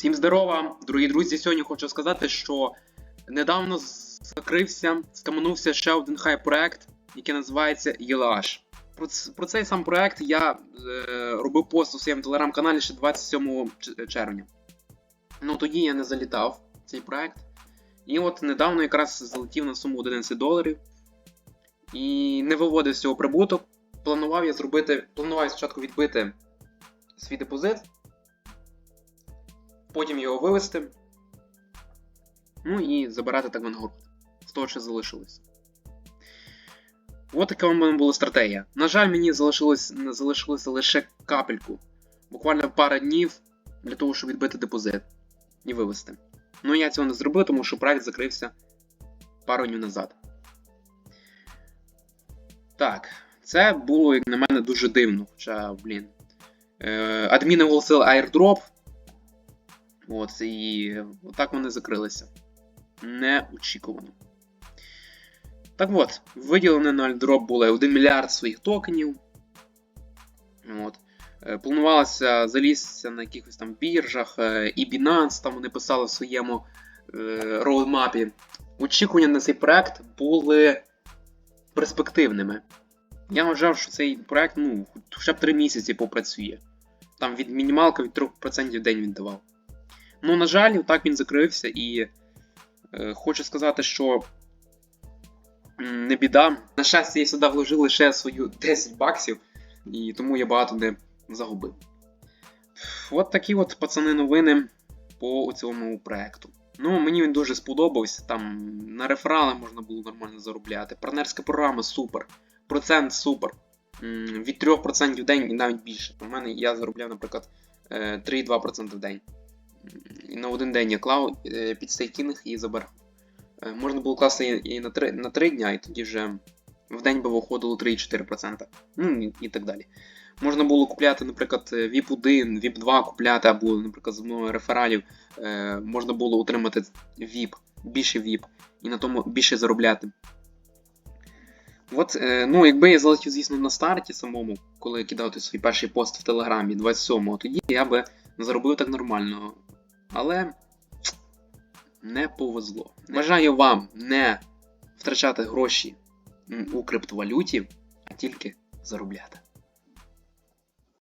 Всім здорова, дорогі друзі. Сьогодні хочу сказати, що недавно закрився, скаманувся ще один хай-проект, який називається Єлаш. Про, про цей сам проект я е, робив пост у своєму телеграм-каналі ще 27 червня. Ну тоді я не залітав цей проект. І от недавно якраз залетів на суму 11 доларів. І не виводив з цього прибуток. Планував я зробити. Планував спочатку відбити свій депозит потім його вивести. Ну і забирати так винагороду. З того, що залишилось. От така у мене була стратегія. На жаль, мені залишилось, залишилося лише капельку. Буквально пара днів для того, щоб відбити депозит і вивести. Ну я цього не зробив, тому що проект закрився пару днів назад. Так, це було, як на мене, дуже дивно. Хоча, блін. Е, адміни оголосили airdrop, От, і отак вони закрилися. Неочікувано. Так от, виділене на Альдроп було 1 мільярд своїх токенів. От. Е, Планувалося залізтися на якихось там біржах, е, і Binance там вони писали в своєму е, роудмапі. Очікування на цей проект були перспективними. Я вважав, що цей проект ну, хоча б 3 місяці попрацює. Там від мінімалка від 3% в день він давав. Ну, на жаль, так він закрився, і е, хочу сказати, що не біда. На щастя, я сюди вложив лише свою 10 баксів, і тому я багато не загубив. От такі от пацани новини по цьому проекту. Ну, мені він дуже сподобався. Там на реферали можна було нормально заробляти. Партнерська програма супер. Процент супер. Від 3% в день і навіть більше. У мене я заробляв, наприклад, е, 3,2% в день. На один день я клав е, під стейкінг і забирав. Е, Можна було класти і- на 3, на 3 дня, і тоді вже в день би виходило 3,4%. Ну і, так далі. Можна було купляти, наприклад, VIP 1, VIP 2 купляти, або, наприклад, з мною рефералів е, можна було отримати VIP, більше VIP, і на тому більше заробляти. От, е, ну, якби я залетів, звісно, на старті самому, коли я кидав свій перший пост в Телеграмі 27-го, тоді я би заробив так нормально. Але не повезло. Бажаю вам не втрачати гроші у криптовалюті, а тільки заробляти.